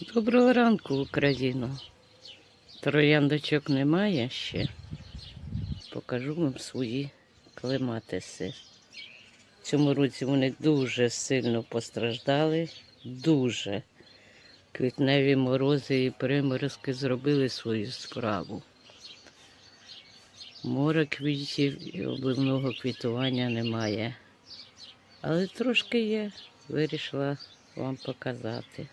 Доброго ранку, Україно. Трояндочок немає ще. Покажу вам свої клематиси. В цьому році вони дуже сильно постраждали. Дуже. Квітневі морози і приморозки зробили свою справу. Море квітів і обливного квітування немає. Але трошки є. Вирішила вам показати.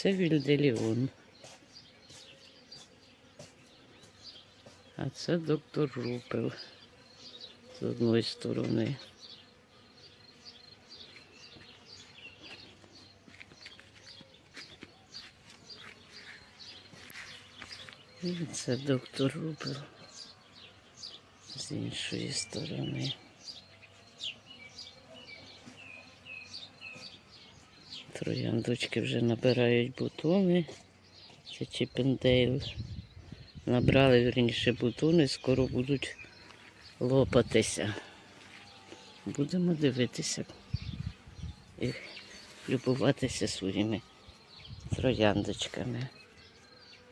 Це Вільделіон. А це доктор Рупел з одної сторони. І це доктор Рупел з іншої сторони. Трояндочки вже набирають бутони. Це Чіпендейл. Набрали вірніше бутони, скоро будуть лопатися. Будемо дивитися і любуватися своїми трояндочками.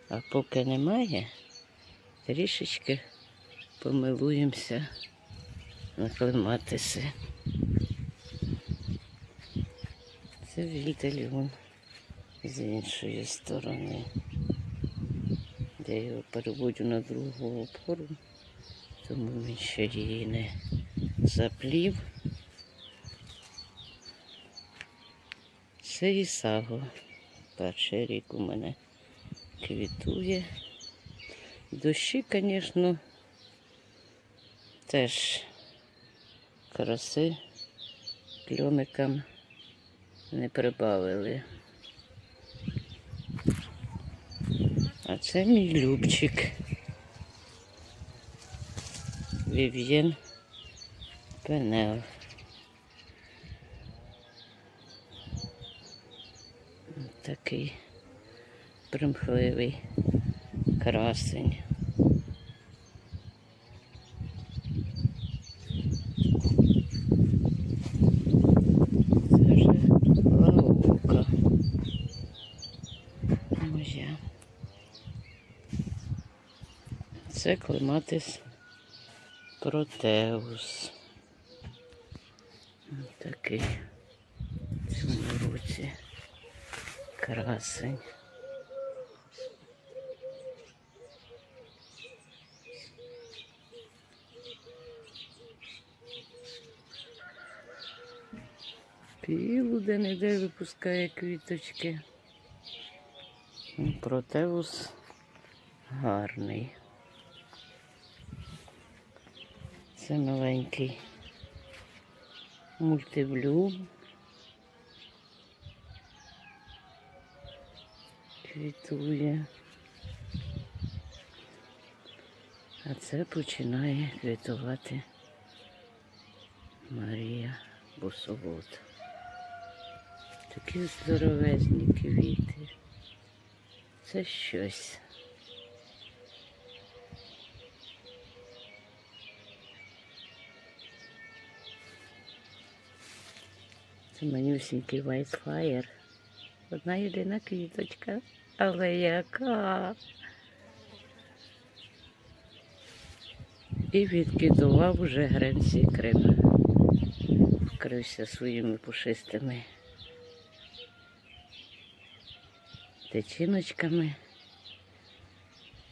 А поки немає, трішечки помилуємося на Це вільдельон з іншої сторони. Я його переводжу на другу опору, тому він ще її не заплів. Це Ісаго. Перший рік у мене квітує. Дощі, звісно, теж краси кльомикам не прибавили. А це мій любчик. Вів'єн Пенел. Такий примхливий красень. Це вже лаука моя. Це клематис протеус. Ось Такий в цьому році красень. Пілу де-не-де випускає квіточки. Протеус гарний. Це маленький мультиблю. Квітує. А це починає квітувати Марія Босовод. Такі здоровезні квіти. Це щось. Це манюсінький Fire. Одна єдина квіточка. Але яка? І відкидував уже гренці Крим. Вкрився своїми пушистими течіночками.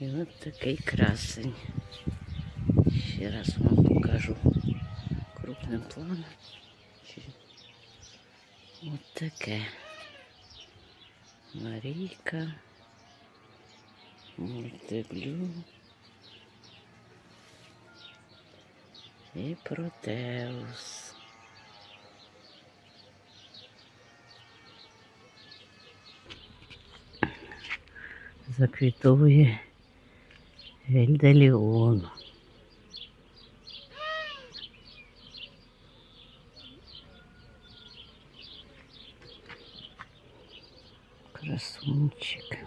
І от такий красень. Ще раз вам покажу крупним планом. От таке. Марійка. Мультиблю. І протеус. Заквітовує Вільделіон. Красунчик.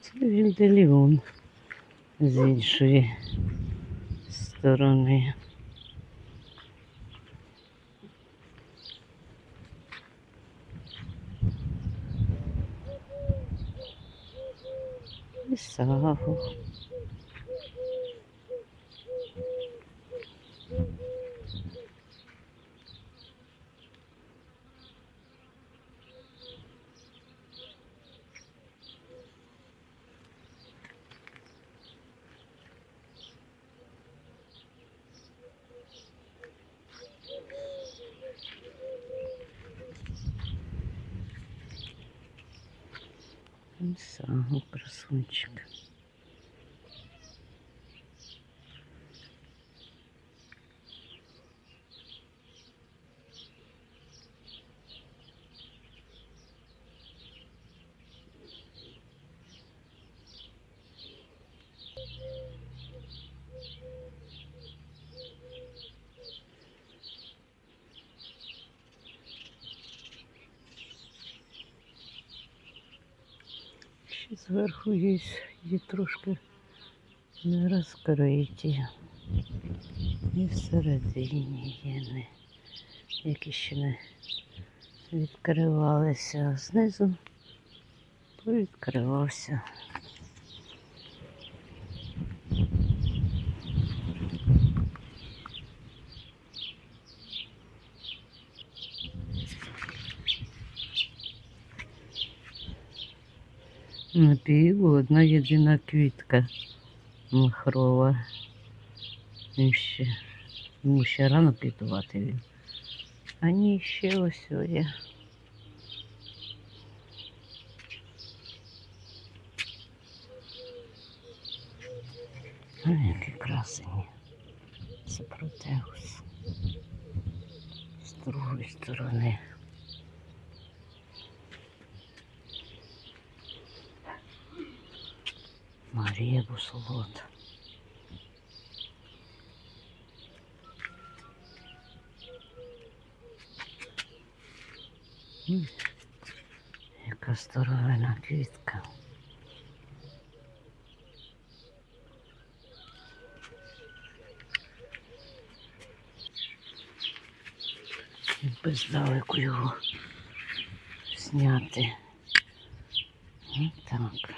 Це з іншої сторони. І сагу. І сагу красунчик. Зверху є, трошки не розкриті. І всередині є не, які ще не відкривалися, а знизу повідкривався. На піву одна єдина квітка махрова. Він ще, йому ще рано квітувати він. А ні, ще ось є. Ой, які красені. Це протеус. З другої сторони. Марія Бусолот. Яка здоровена квітка. Якби здалеку його зняти. Так.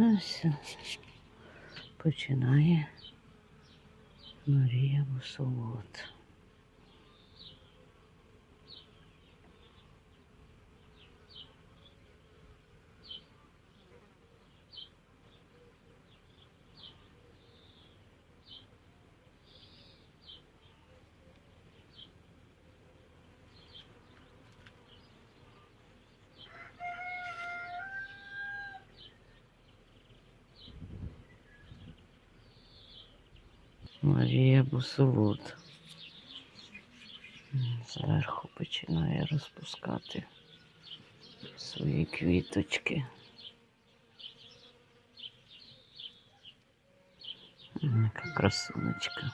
Ось починає Марія Бусолот. Марія Бусолот. М, Зверху починає розпускати свої квіточки. Яка красунечка.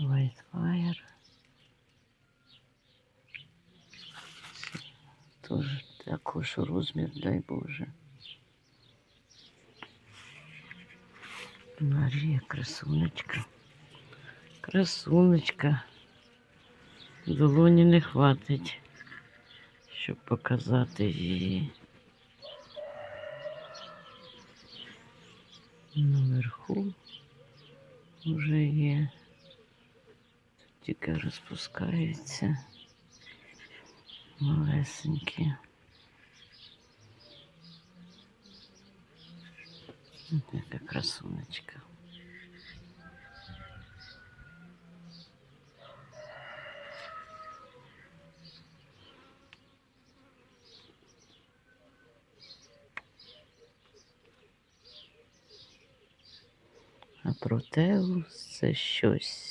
White Fire. Тоже також розмір, дай Боже. Марія, красунечка. Красунечка. Долоні не хватить, щоб показати її. Наверху вже є. Тут тільки розпускаються. Малесенькі. Такая красуночка. А проте все щось.